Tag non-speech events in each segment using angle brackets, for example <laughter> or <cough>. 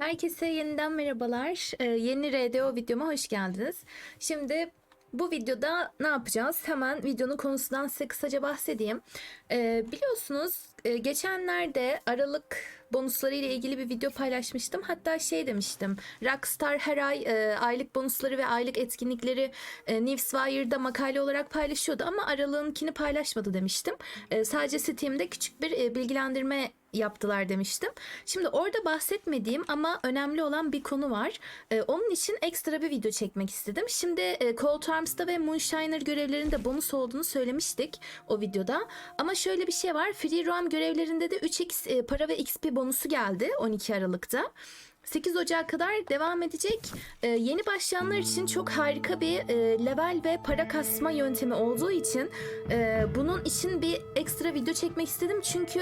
Herkese yeniden merhabalar. Ee, yeni RDO videoma hoş geldiniz. Şimdi bu videoda ne yapacağız? Hemen videonun konusundan size kısaca bahsedeyim. Ee, biliyorsunuz e, geçenlerde Aralık bonusları ile ilgili bir video paylaşmıştım. Hatta şey demiştim. Rockstar her ay e, aylık bonusları ve aylık etkinlikleri e, Newswire'da makale olarak paylaşıyordu ama Aralık'ınkini paylaşmadı demiştim. E, sadece Steam'de küçük bir e, bilgilendirme yaptılar demiştim. Şimdi orada bahsetmediğim ama önemli olan bir konu var. Ee, onun için ekstra bir video çekmek istedim. Şimdi e, Cold Arms'ta ve Moonshiner görevlerinde bonus olduğunu söylemiştik o videoda. Ama şöyle bir şey var. Free Roam görevlerinde de 3x e, para ve XP bonusu geldi 12 Aralık'ta. 8 Ocak kadar devam edecek. Ee, yeni başlayanlar için çok harika bir e, level ve para kasma yöntemi olduğu için e, bunun için bir ekstra video çekmek istedim. Çünkü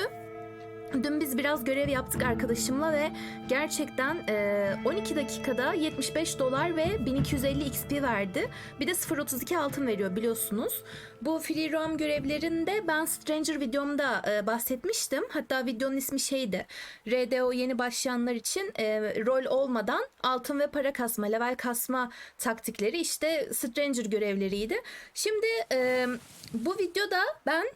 Dün biz biraz görev yaptık arkadaşımla ve gerçekten e, 12 dakikada 75 dolar ve 1250 XP verdi. Bir de 0.32 altın veriyor biliyorsunuz. Bu free roam görevlerinde ben Stranger videomda e, bahsetmiştim. Hatta videonun ismi şeydi. RDO yeni başlayanlar için e, rol olmadan altın ve para kasma, level kasma taktikleri işte Stranger görevleriydi. Şimdi e, bu videoda ben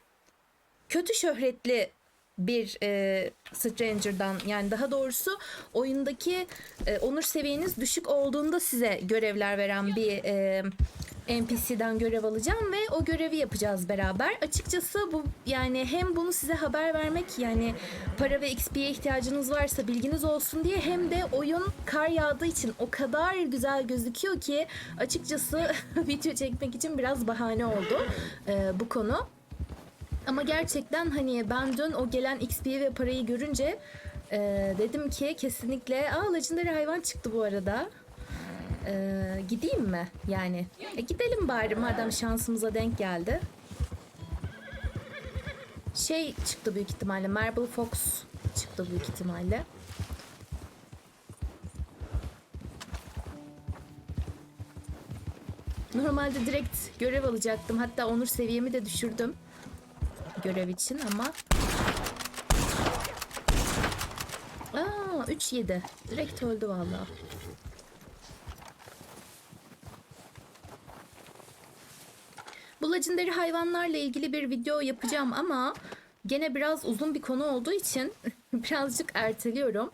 kötü şöhretli bir e, Stranger'dan yani daha doğrusu oyundaki e, onur seviyeniz düşük olduğunda size görevler veren bir e, NPC'den görev alacağım ve o görevi yapacağız beraber. Açıkçası bu yani hem bunu size haber vermek yani para ve XP'ye ihtiyacınız varsa bilginiz olsun diye hem de oyun kar yağdığı için o kadar güzel gözüküyor ki açıkçası <laughs> video çekmek için biraz bahane oldu e, bu konu. Ama gerçekten hani ben dün o gelen XP'yi ve parayı görünce e, dedim ki kesinlikle aa Legendary hayvan çıktı bu arada. E, gideyim mi yani? E, gidelim bari madem şansımıza denk geldi. Şey çıktı büyük ihtimalle. Marble Fox çıktı büyük ihtimalle. Normalde direkt görev alacaktım. Hatta onur seviyemi de düşürdüm görev için ama Aa 3 7. Direkt öldü vallahi. Bu legendary hayvanlarla ilgili bir video yapacağım ama gene biraz uzun bir konu olduğu için <laughs> birazcık erteliyorum.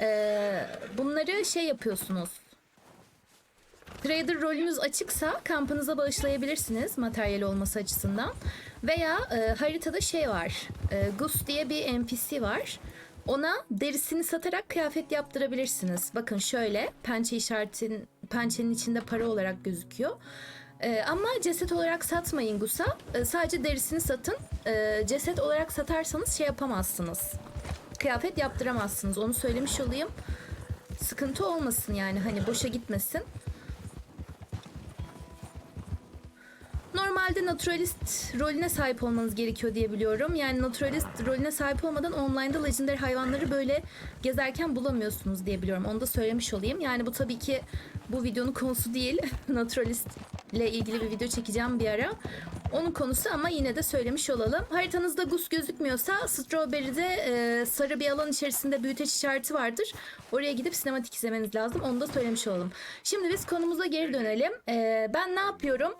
Ee, bunları şey yapıyorsunuz. Trader rolünüz açıksa kampınıza bağışlayabilirsiniz materyal olması açısından. Veya e, haritada şey var. E, Gus diye bir NPC var. Ona derisini satarak kıyafet yaptırabilirsiniz. Bakın şöyle pençe işaretin pençenin içinde para olarak gözüküyor. E, ama ceset olarak satmayın Gus'a. E, sadece derisini satın. E, ceset olarak satarsanız şey yapamazsınız. Kıyafet yaptıramazsınız. Onu söylemiş olayım. Sıkıntı olmasın yani hani boşa gitmesin. Normalde naturalist rolüne sahip olmanız gerekiyor diye biliyorum. Yani naturalist rolüne sahip olmadan online'da legendary hayvanları böyle gezerken bulamıyorsunuz diye biliyorum. Onu da söylemiş olayım. Yani bu tabii ki bu videonun konusu değil. <laughs> naturalist ile ilgili bir video çekeceğim bir ara. Onun konusu ama yine de söylemiş olalım. Haritanızda Gus gözükmüyorsa Strawberry'de e, sarı bir alan içerisinde büyüteç işareti vardır. Oraya gidip sinematik izlemeniz lazım. Onu da söylemiş olalım. Şimdi biz konumuza geri dönelim. E, ben ne yapıyorum?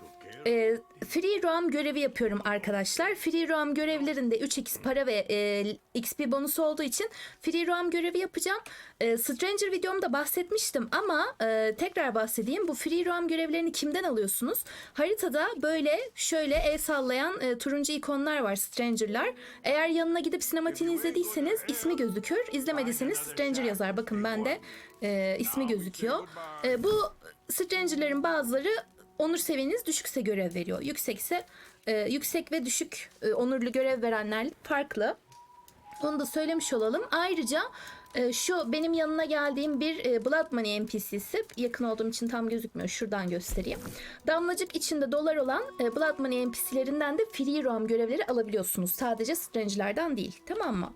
E, free roam görevi yapıyorum arkadaşlar. Free roam görevlerinde 3x para ve e, XP bonusu olduğu için free roam görevi yapacağım. E, Stranger videomda bahsetmiştim ama e, tekrar bahsedeyim. Bu free roam görevlerini kimden alıyorsunuz? Haritada böyle şöyle el sallayan e, turuncu ikonlar var Stranger'lar. Eğer yanına gidip sinematiğini izlediyseniz ismi gözükür. İzlemediyseniz Stranger yazar. Bakın bende e, ismi gözüküyor. E, bu Stranger'ların bazıları onur seviyeniz düşükse görev veriyor. Yüksekse e, yüksek ve düşük e, onurlu görev verenler farklı. Onu da söylemiş olalım. Ayrıca e, şu benim yanına geldiğim bir e, Blood Money NPC'si. Yakın olduğum için tam gözükmüyor. Şuradan göstereyim. Damlacık içinde dolar olan e, Blood Money NPC'lerinden de free roam görevleri alabiliyorsunuz. Sadece Strange'lerden değil. Tamam mı?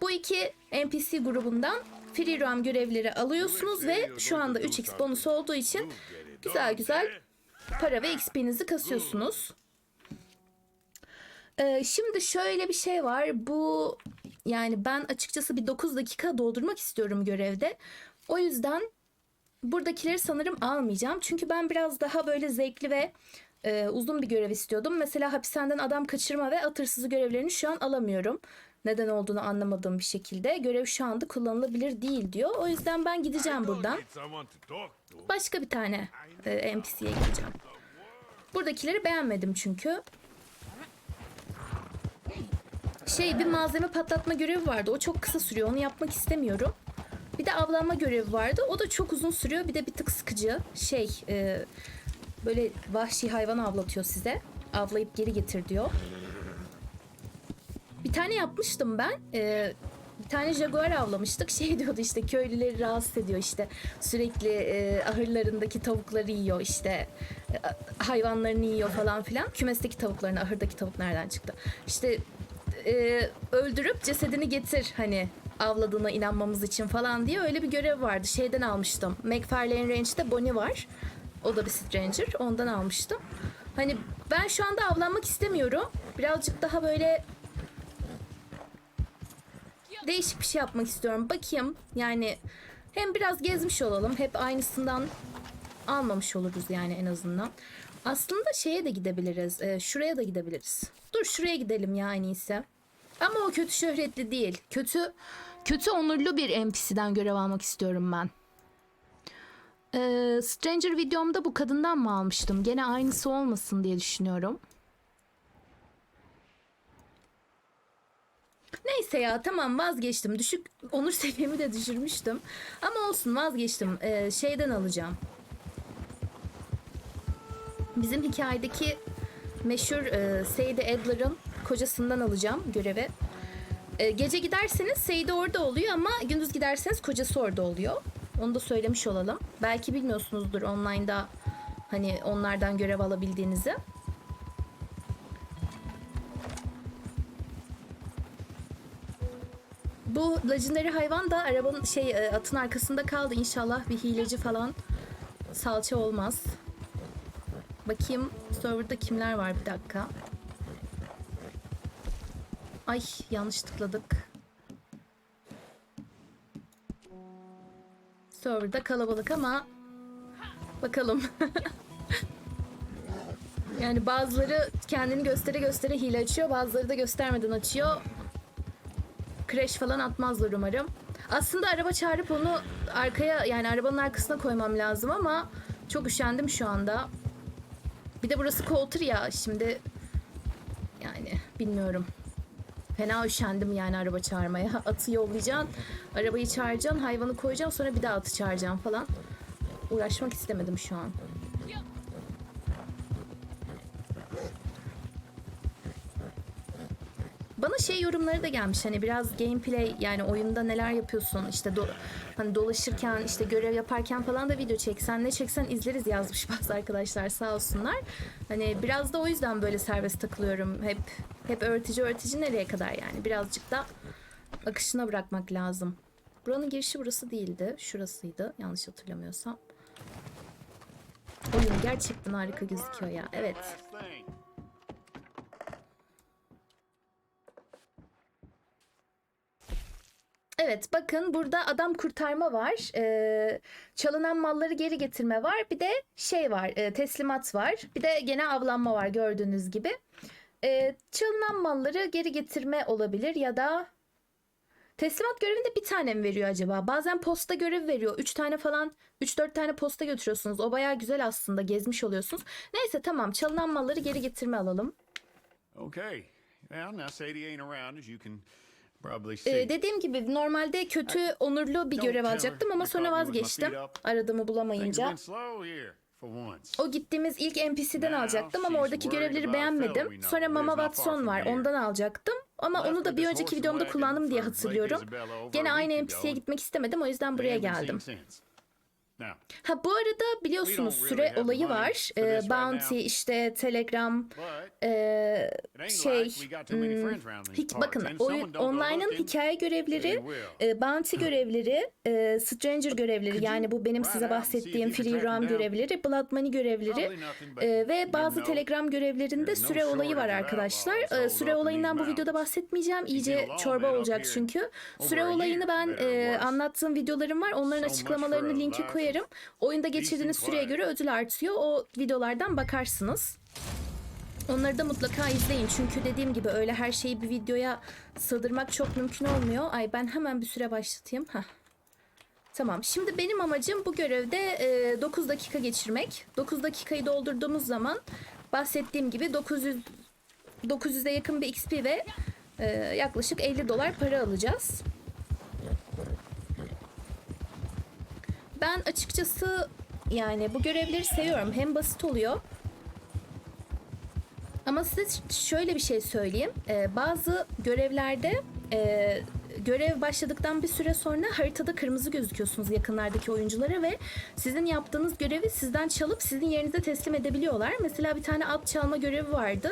Bu iki NPC grubundan free roam görevleri alıyorsunuz ve şu anda 3x bonus olduğu için güzel güzel para ve XP'nizi kasıyorsunuz. Ee, şimdi şöyle bir şey var. Bu yani ben açıkçası bir 9 dakika doldurmak istiyorum görevde. O yüzden buradakileri sanırım almayacağım. Çünkü ben biraz daha böyle zevkli ve e, uzun bir görev istiyordum. Mesela hapishaneden adam kaçırma ve at hırsızı görevlerini şu an alamıyorum. Neden olduğunu anlamadığım bir şekilde. Görev şu anda kullanılabilir değil diyor. O yüzden ben gideceğim buradan. Başka bir tane e, NPC'ye gideceğim. Buradakileri beğenmedim çünkü. Şey bir malzeme patlatma görevi vardı. O çok kısa sürüyor. Onu yapmak istemiyorum. Bir de avlanma görevi vardı. O da çok uzun sürüyor. Bir de bir tık sıkıcı. Şey e, böyle vahşi hayvan avlatıyor size. Avlayıp geri getir diyor. Bir tane yapmıştım ben. Ee, bir tane jaguar avlamıştık. <laughs> Şey diyordu işte köylüleri rahatsız ediyor işte. Sürekli e, ahırlarındaki tavukları yiyor işte. e, hayvanlarını yiyor falan filan. Kümesteki tavuklarını, ahırdaki tavuk nereden çıktı? İşte e, öldürüp cesedini getir hani avladığına inanmamız için falan diye öyle bir görev vardı. Şeyden almıştım. McFarlane Ranch'te Bonnie var. O da bir stranger. Ondan almıştım. Hani ben şu anda avlanmak istemiyorum. Birazcık daha böyle değişik bir şey yapmak istiyorum. Bakayım yani hem biraz gezmiş olalım. Hep aynısından almamış oluruz yani en azından. Aslında şeye de gidebiliriz. e, şuraya da gidebiliriz. Dur şuraya gidelim ya en iyisi. Ama o kötü şöhretli değil. Kötü kötü onurlu bir NPC'den görev almak istiyorum ben. Ee, Stranger videomda bu kadından mı almıştım? Gene aynısı olmasın diye düşünüyorum. Neyse ya tamam vazgeçtim. Düşük onur <laughs> seviyemi de düşürmüştüm. Ama olsun vazgeçtim. Ee, şeyden alacağım. Bizim hikayedeki meşhur e, Seydi Adler'ın kocasından alacağım görevi. E, gece giderseniz Seydi orada oluyor ama gündüz giderseniz kocası orada oluyor. Onu da söylemiş olalım. Belki bilmiyorsunuzdur online'da hani onlardan görev alabildiğinizi. Bu legendary hayvan da arabanın şey e, atın arkasında kaldı. İnşallah bir hileci falan salça olmaz. Bakayım serverda kimler var bir dakika. Ay yanlış tıkladık. Serverda kalabalık ama bakalım. <laughs> yani bazıları kendini göstere göstere hile açıyor, bazıları da göstermeden açıyor. Crash falan atmazlar umarım. Aslında araba çağırıp onu arkaya yani arabanın arkasına koymam lazım ama çok üşendim şu anda. Bir de burası Coulter ya şimdi yani bilmiyorum. Fena üşendim yani araba çağırmaya. <laughs> Atı yollayacaksın, arabayı çağıracaksın, hayvanı koyacaksın sonra bir daha atı çağıracaksın falan. Uğraşmak istemedim şu an. Bana şey yorumları da gelmiş hani biraz gameplay yani oyunda neler yapıyorsun işte do- hani dolaşırken işte görev yaparken falan da video çeksen ne çeksen izleriz yazmış <laughs> bazı arkadaşlar sağ olsunlar. Hani biraz da o yüzden böyle serbest takılıyorum hep hep öğretici öğretici nereye kadar yani birazcık da akışına bırakmak lazım. Buranın girişi burası değildi şurasıydı yanlış hatırlamıyorsam. Oyun gerçekten harika gözüküyor ya evet. Evet bakın burada adam kurtarma var. Ee, çalınan malları geri getirme var. Bir de şey var e, teslimat var. Bir de gene avlanma var gördüğünüz gibi. Ee, çalınan malları geri getirme olabilir ya da teslimat görevinde bir tane mi veriyor acaba? Bazen posta görevi veriyor. 3 tane falan 3-4 tane posta götürüyorsunuz. O bayağı güzel aslında gezmiş oluyorsunuz. Neyse tamam çalınan malları geri getirme alalım. Okay. Well, now Sadie ain't around, as you can. Ee, dediğim gibi normalde kötü onurlu bir görev alacaktım ama sonra vazgeçtim. Aradığımı bulamayınca. O gittiğimiz ilk NPC'den alacaktım ama oradaki görevleri beğenmedim. Sonra Mama Watson var. Ondan alacaktım. Ama onu da bir önceki videomda kullandım diye hatırlıyorum. Gene aynı NPC'ye gitmek istemedim. O yüzden buraya geldim. Ha bu arada biliyorsunuz süre olayı var. Ee, Bounty <laughs> işte Telegram ee, ain't şey hmm, bakın oyun online'ın hikaye görevleri, e, bounty görevleri, e, stranger görevleri yani bu benim size bahsettiğim free roam görevleri, blood money görevleri e, ve bazı telegram görevlerinde süre olayı var arkadaşlar. E, süre olayından bu videoda bahsetmeyeceğim. İyice çorba olacak çünkü. Süre olayını ben e, anlattığım videolarım var. Onların açıklamalarını linki license. Koyarım. Oyunda geçirdiğiniz süreye göre ödül artıyor. O videolardan bakarsınız. Onları da mutlaka izleyin. Çünkü dediğim gibi öyle her şeyi bir videoya sığdırmak çok mümkün olmuyor. Ay ben hemen bir süre başlatayım. Heh. Tamam. Şimdi benim amacım bu görevde e, 9 dakika geçirmek. 9 dakikayı doldurduğumuz zaman bahsettiğim gibi 900 900'e yakın bir XP ve e, yaklaşık 50 dolar para alacağız. Ben açıkçası yani bu görevleri seviyorum. Hem basit oluyor ama size şöyle bir şey söyleyeyim. Ee, bazı görevlerde e, görev başladıktan bir süre sonra haritada kırmızı gözüküyorsunuz yakınlardaki oyunculara ve sizin yaptığınız görevi sizden çalıp sizin yerinize teslim edebiliyorlar. Mesela bir tane at çalma görevi vardı.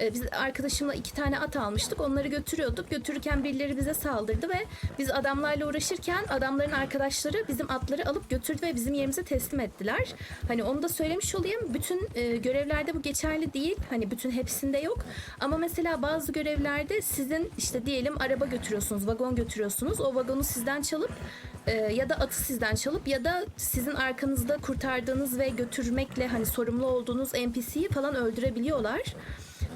Ee, biz arkadaşımla iki tane at almıştık. Onları götürüyorduk. Götürürken birileri bize saldırdı ve biz adamlarla uğraşırken adamların arkadaşları bizim atları alıp götürdü ve bizim yerimize teslim ettiler. Hani onu da söylemiş olayım. Bütün e, görevlerde bu geçerli değil. Hani bütün hepsinde yok. Ama mesela bazı görevlerde sizin işte diyelim araba götürüyorsunuz, vagon götürüyorsunuz. O vagonu sizden çalıp e, ya da atı sizden çalıp ya da sizin arkanızda kurtardığınız ve götürmekle hani sorumlu olduğunuz NPC'yi falan öldürebiliyorlar.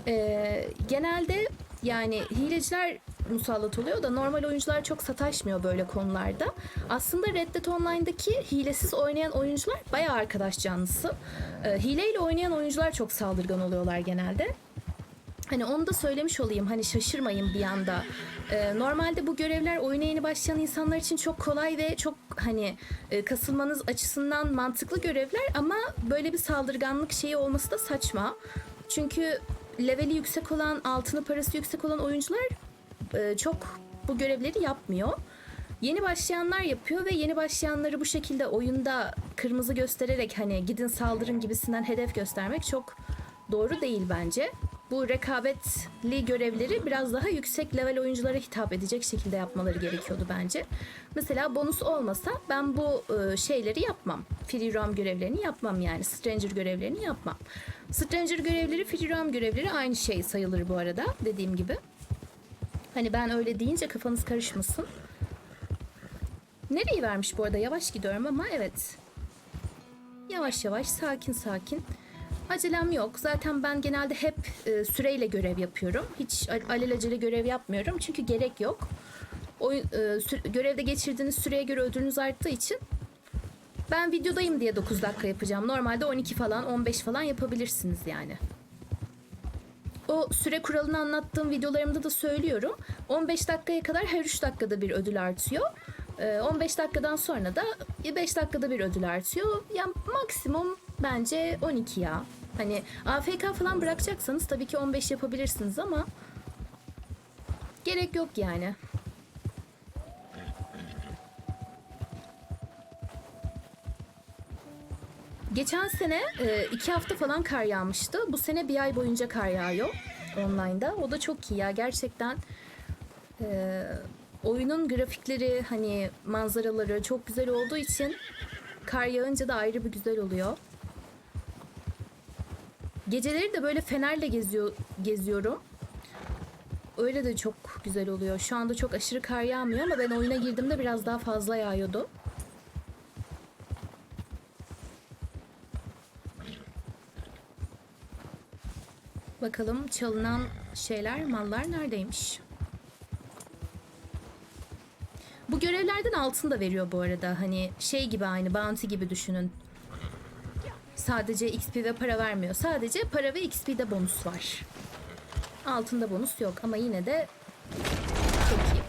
E, genelde yani hileciler musallat oluyor da normal oyuncular çok sataşmıyor böyle konularda. Aslında Red Dead Online'daki hilesiz oynayan oyuncular bayağı arkadaş canlısı. E, hileyle oynayan oyuncular çok saldırgan oluyorlar genelde. Hani onu da söylemiş olayım hani şaşırmayın bir anda. Ee, normalde bu görevler oyuna yeni başlayan insanlar için çok kolay ve çok hani e, kasılmanız açısından mantıklı görevler ama böyle bir saldırganlık şeyi olması da saçma. Çünkü leveli yüksek olan, altını parası yüksek olan oyuncular e, çok bu görevleri yapmıyor. Yeni başlayanlar yapıyor ve yeni başlayanları bu şekilde oyunda kırmızı göstererek hani gidin saldırın gibisinden hedef göstermek çok doğru değil bence. Bu rekabetli görevleri biraz daha yüksek level oyunculara hitap edecek şekilde yapmaları gerekiyordu bence. Mesela bonus olmasa ben bu e, şeyleri yapmam. Free roam görevlerini yapmam yani. Stranger görevlerini yapmam. Stranger görevleri, free roam görevleri aynı şey sayılır bu arada dediğim gibi. Hani ben öyle deyince kafanız karışmasın. Nereyi vermiş bu arada? Yavaş gidiyorum ama evet. Yavaş yavaş, sakin sakin. Acelem yok. Zaten ben genelde hep e, süreyle görev yapıyorum. Hiç al- alelacele görev yapmıyorum. Çünkü gerek yok. Oyun, e, sü- görevde geçirdiğiniz süreye göre ödülünüz arttığı için ben videodayım diye 9 dakika yapacağım. Normalde 12 falan 15 falan yapabilirsiniz yani. O süre kuralını anlattığım videolarımda da söylüyorum. 15 dakikaya kadar her 3 dakikada bir ödül artıyor. Ee, 15 dakikadan sonra da 5 dakikada bir ödül artıyor. Yani maksimum bence 12 ya. Hani AFK falan bırakacaksanız tabii ki 15 yapabilirsiniz ama gerek yok yani. Geçen sene e, iki hafta falan kar yağmıştı. Bu sene bir ay boyunca kar yağıyor online'da. O da çok iyi ya gerçekten. e, oyunun grafikleri hani manzaraları çok güzel olduğu için kar yağınca da ayrı bir güzel oluyor. Geceleri de böyle fenerle geziyor geziyorum. Öyle de çok güzel oluyor. Şu anda çok aşırı kar yağmıyor ama ben oyuna girdiğimde biraz daha fazla yağıyordu. Bakalım çalınan şeyler, mallar neredeymiş? Bu görevlerden altın da veriyor bu arada. Hani şey gibi aynı bounty gibi düşünün. Sadece XP ve para vermiyor. Sadece para ve XP'de bonus var. Altında bonus yok ama yine de çok iyi.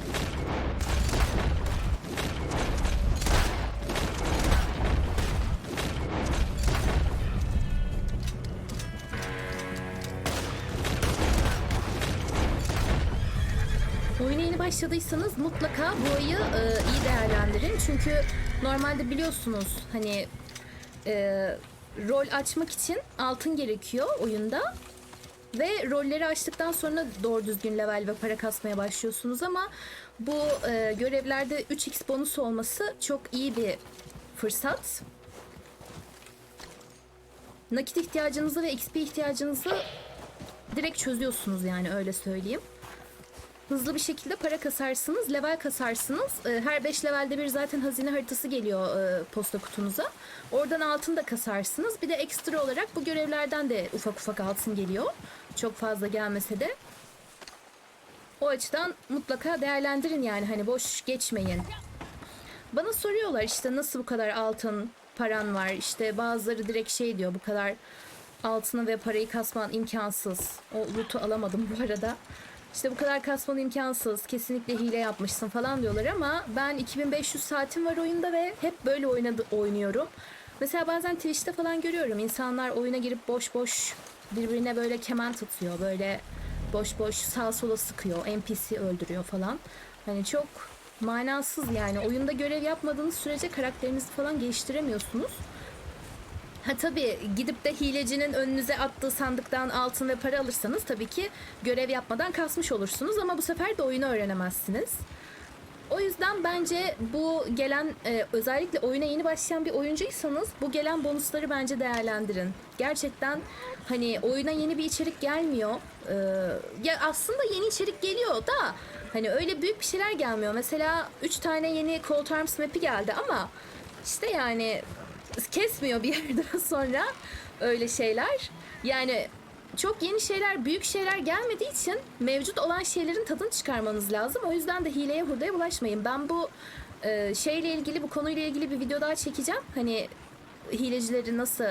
Oyuna yeni başladıysanız mutlaka bu ayı e, iyi değerlendirin. Çünkü normalde biliyorsunuz hani e, rol açmak için altın gerekiyor oyunda. Ve rolleri açtıktan sonra doğru düzgün level ve para kasmaya başlıyorsunuz ama bu e, görevlerde 3x bonus olması çok iyi bir fırsat. Nakit ihtiyacınızı ve XP ihtiyacınızı direkt çözüyorsunuz yani öyle söyleyeyim. Hızlı bir şekilde para kasarsınız, level kasarsınız. Ee, Her 5 levelde bir zaten hazine haritası geliyor e, posta kutunuza. Oradan altın da kasarsınız. Bir de ekstra olarak bu görevlerden de ufak ufak altın geliyor. Çok fazla gelmese de. O açıdan mutlaka değerlendirin yani hani boş geçmeyin. Bana soruyorlar işte nasıl bu kadar altın paran var işte bazıları direkt şey diyor bu kadar altını ve parayı kasman imkansız. O loot'u alamadım bu arada. İşte bu kadar kasman imkansız. Kesinlikle hile yapmışsın falan diyorlar ama ben 2500 saatim var oyunda ve hep böyle oynadı, oynuyorum. Mesela bazen Twitch'te falan görüyorum. insanlar oyuna girip boş boş birbirine böyle keman tutuyor. Böyle boş boş sağ sola sıkıyor. NPC öldürüyor falan. Hani çok manasız yani. Oyunda görev yapmadığınız sürece karakterinizi falan geliştiremiyorsunuz. Ha tabii gidip de hilecinin önünüze attığı sandıktan altın ve para alırsanız tabii ki görev yapmadan kasmış olursunuz ama bu sefer de oyunu öğrenemezsiniz. O yüzden bence bu gelen e, özellikle oyuna yeni başlayan bir oyuncuysanız bu gelen bonusları bence değerlendirin. Gerçekten hani oyuna yeni bir içerik gelmiyor. Ee, ya aslında yeni içerik geliyor da hani öyle büyük bir şeyler gelmiyor. Mesela 3 tane yeni Cold Arms map'i geldi ama işte yani kesmiyor bir yerden <laughs> sonra öyle şeyler. Yani çok yeni şeyler, büyük şeyler gelmediği için mevcut olan şeylerin tadını çıkarmanız lazım. O yüzden de hileye hurdaya bulaşmayın. Ben bu e, şeyle ilgili, bu konuyla ilgili bir video daha çekeceğim. Hani hilecileri nasıl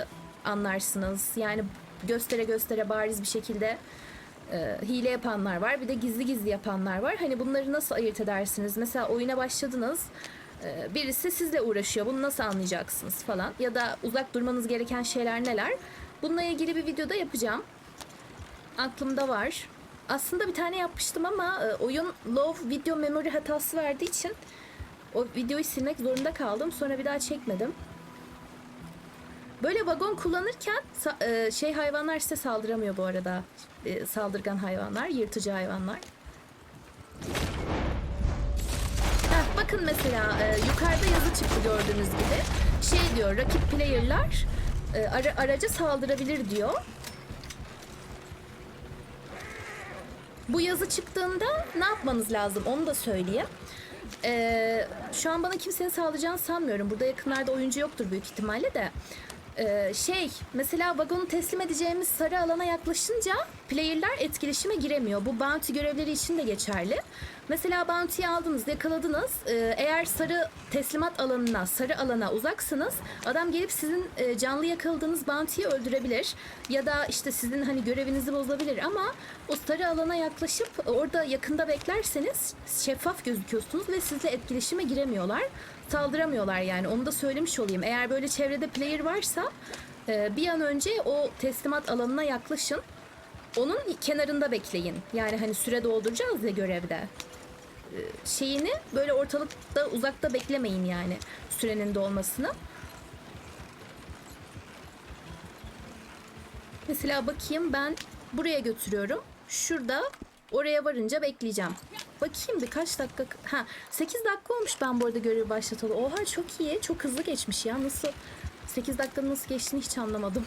anlarsınız? Yani göstere göstere bariz bir şekilde e, hile yapanlar var. Bir de gizli gizli yapanlar var. Hani bunları nasıl ayırt edersiniz? Mesela oyuna başladınız. E, Birisi sizle uğraşıyor. Bunu nasıl anlayacaksınız falan. Ya da uzak durmanız gereken şeyler neler? Bununla ilgili bir videoda yapacağım. Aklımda var. Aslında bir tane yapmıştım ama e, oyun low video memory hatası verdiği için o videoyu silmek zorunda kaldım. Sonra bir daha çekmedim. Böyle vagon kullanırken e, şey hayvanlar size saldıramıyor bu arada. E, Saldırgan hayvanlar, yırtıcı hayvanlar. Bakın mesela e, yukarıda yazı çıktı gördüğünüz gibi. Şey diyor, rakip player'lar e, ara- araca saldırabilir diyor. Bu yazı çıktığında ne yapmanız lazım onu da söyleyeyim. Ee, şu an bana kimsenin sağlayacağını sanmıyorum. Burada yakınlarda oyuncu yoktur büyük ihtimalle de. Ee, şey mesela vagonu teslim edeceğimiz sarı alana yaklaşınca player'lar etkileşime giremiyor. Bu bounty görevleri için de geçerli. Mesela bounty'yi aldınız, yakaladınız. Ee, eğer sarı teslimat alanına, sarı alana uzaksınız, adam gelip sizin e, canlı yakaladığınız bounty'yi öldürebilir. Ya da işte sizin hani görevinizi bozabilir ama o sarı alana yaklaşıp orada yakında beklerseniz şeffaf gözüküyorsunuz ve sizle etkileşime giremiyorlar. Saldıramıyorlar yani onu da söylemiş olayım. Eğer böyle çevrede player varsa e, bir an önce o teslimat alanına yaklaşın. Onun kenarında bekleyin. Yani hani süre dolduracağız ya görevde E, şeyini böyle ortalıkta uzakta beklemeyin yani sürenin dolmasını. Mesela bakayım ben buraya götürüyorum. Şurada oraya varınca bekleyeceğim. Bakayım birkaç dakika. Ha 8 dakika olmuş ben bu arada görevi başlatalı. Oha çok iyi. Çok hızlı geçmiş ya. Nasıl 8 dakikanın nasıl geçtiğini hiç anlamadım.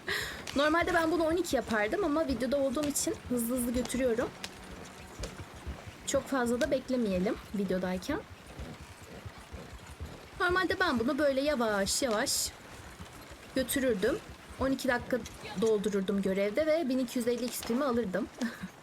<laughs> Normalde ben bunu 12 yapardım ama videoda olduğum için hızlı hızlı götürüyorum. Çok fazla da beklemeyelim videodayken. Normalde ben bunu böyle yavaş yavaş götürürdüm. 12 dakika doldururdum görevde ve 1250 XP'mi alırdım. <laughs>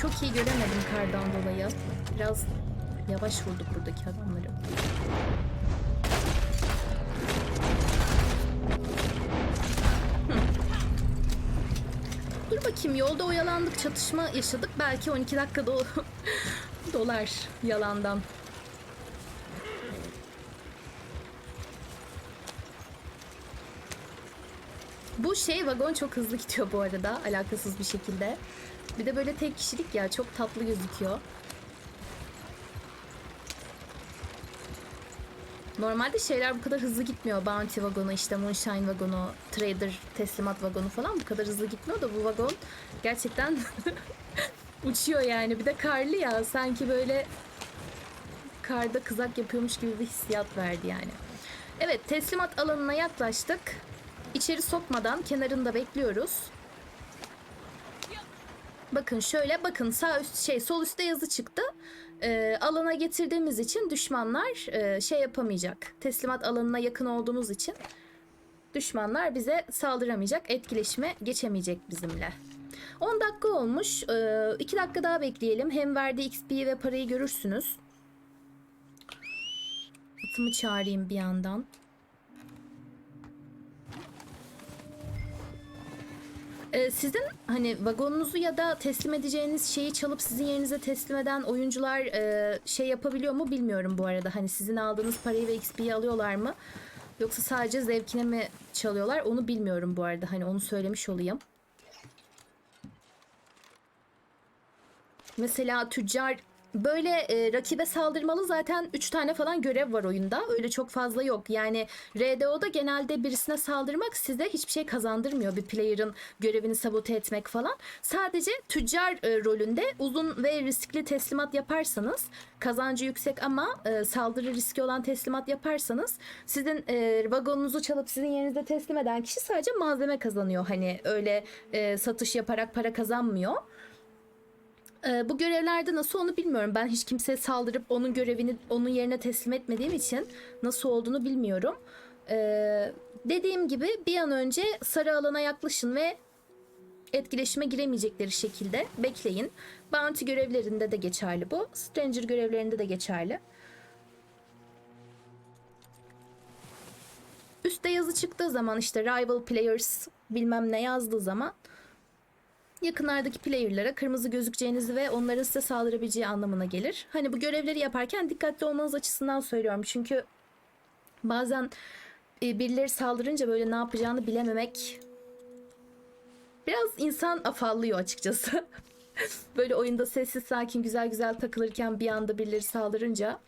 çok iyi göremedim kardan dolayı. Biraz yavaş vurduk buradaki adamları. Dur bakayım yolda oyalandık çatışma yaşadık. Belki 12 dakika do <laughs> dolar yalandan. Bu şey vagon çok hızlı gidiyor bu arada alakasız bir şekilde. Bir de böyle tek kişilik ya çok tatlı gözüküyor. Normalde şeyler bu kadar hızlı gitmiyor. Bounty vagonu, işte Moonshine vagonu, Trader teslimat vagonu falan bu kadar hızlı gitmiyor da bu vagon gerçekten <laughs> uçuyor yani. Bir de karlı ya sanki böyle karda kızak yapıyormuş gibi bir hissiyat verdi yani. Evet teslimat alanına yaklaştık. İçeri sokmadan kenarında bekliyoruz. Bakın şöyle bakın sağ üst şey sol üstte yazı çıktı. Ee, alana getirdiğimiz için düşmanlar e, şey yapamayacak. Teslimat alanına yakın olduğumuz için düşmanlar bize saldıramayacak. Etkileşime geçemeyecek bizimle. 10 dakika olmuş. 2 dakika daha bekleyelim. Hem verdiği XP'yi ve parayı görürsünüz. Atımı çağırayım bir yandan. Ee, sizin hani vagonunuzu ya da teslim edeceğiniz şeyi çalıp sizin yerinize teslim eden oyuncular e, şey yapabiliyor mu bilmiyorum bu arada. Hani sizin aldığınız parayı ve XP'yi alıyorlar mı? Yoksa sadece zevkine mi çalıyorlar? Onu bilmiyorum bu arada. Hani onu söylemiş olayım. Mesela tüccar böyle e, rakibe saldırmalı zaten 3 tane falan görev var oyunda. Öyle çok fazla yok. Yani RDO'da genelde birisine saldırmak size hiçbir şey kazandırmıyor. Bir player'ın görevini sabote etmek falan. Sadece tüccar e, rolünde uzun ve riskli teslimat yaparsanız kazancı yüksek ama e, saldırı riski olan teslimat yaparsanız sizin e, vagonunuzu çalıp sizin yerinize teslim eden kişi sadece malzeme kazanıyor. Hani öyle e, satış yaparak para kazanmıyor. Ee, bu görevlerde nasıl onu bilmiyorum. Ben hiç kimseye saldırıp onun görevini onun yerine teslim etmediğim için nasıl olduğunu bilmiyorum. Ee, dediğim gibi bir an önce sarı alana yaklaşın ve etkileşime giremeyecekleri şekilde bekleyin. Bounty görevlerinde de geçerli bu. Stranger görevlerinde de geçerli. Üste yazı çıktığı zaman işte rival players bilmem ne yazdığı zaman yakınlardaki player'lara kırmızı gözükeceğinizi ve onların size saldırabileceği anlamına gelir. Hani bu görevleri yaparken dikkatli olmanız açısından söylüyorum. Çünkü bazen e, birileri saldırınca böyle ne yapacağını bilememek biraz insan afallıyor açıkçası. <laughs> böyle oyunda sessiz sakin güzel güzel takılırken bir anda birileri saldırınca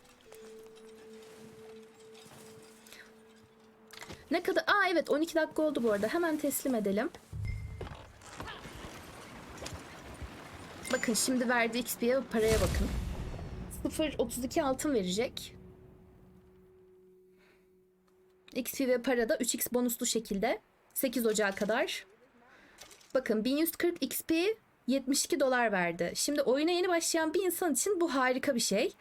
ne kadar... Aa evet 12 dakika oldu bu arada. Hemen teslim edelim. Bakın şimdi verdiği XP'ye paraya bakın. 0.32 altın verecek. XP ve para da 3x bonuslu şekilde 8 Ocağı kadar. Bakın 1140 XP 72 dolar verdi. Şimdi oyuna yeni başlayan bir insan için bu harika bir şey.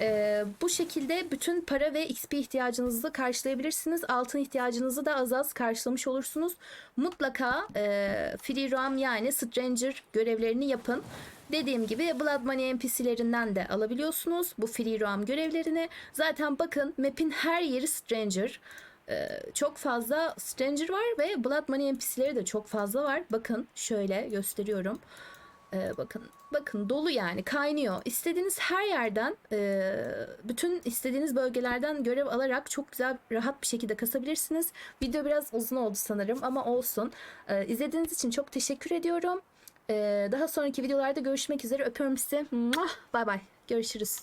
Ee, bu şekilde bütün para ve XP ihtiyacınızı karşılayabilirsiniz. Altın ihtiyacınızı da az az karşılamış olursunuz. Mutlaka e, Free Roam yani Stranger görevlerini yapın. Dediğim gibi Blood Money NPC'lerinden de alabiliyorsunuz bu Free Roam görevlerini. Zaten bakın map'in her yeri Stranger. Ee, çok fazla Stranger var ve Blood Money NPC'leri de çok fazla var. Bakın şöyle gösteriyorum. Ee, bakın bakın dolu yani kaynıyor. İstediğiniz her yerden e, bütün istediğiniz bölgelerden görev alarak çok güzel rahat bir şekilde kasabilirsiniz. Video biraz uzun oldu sanırım ama olsun. Ee, izlediğiniz için çok teşekkür ediyorum. Ee, daha sonraki videolarda görüşmek üzere. Öpüyorum sizi. Bay bay. Görüşürüz.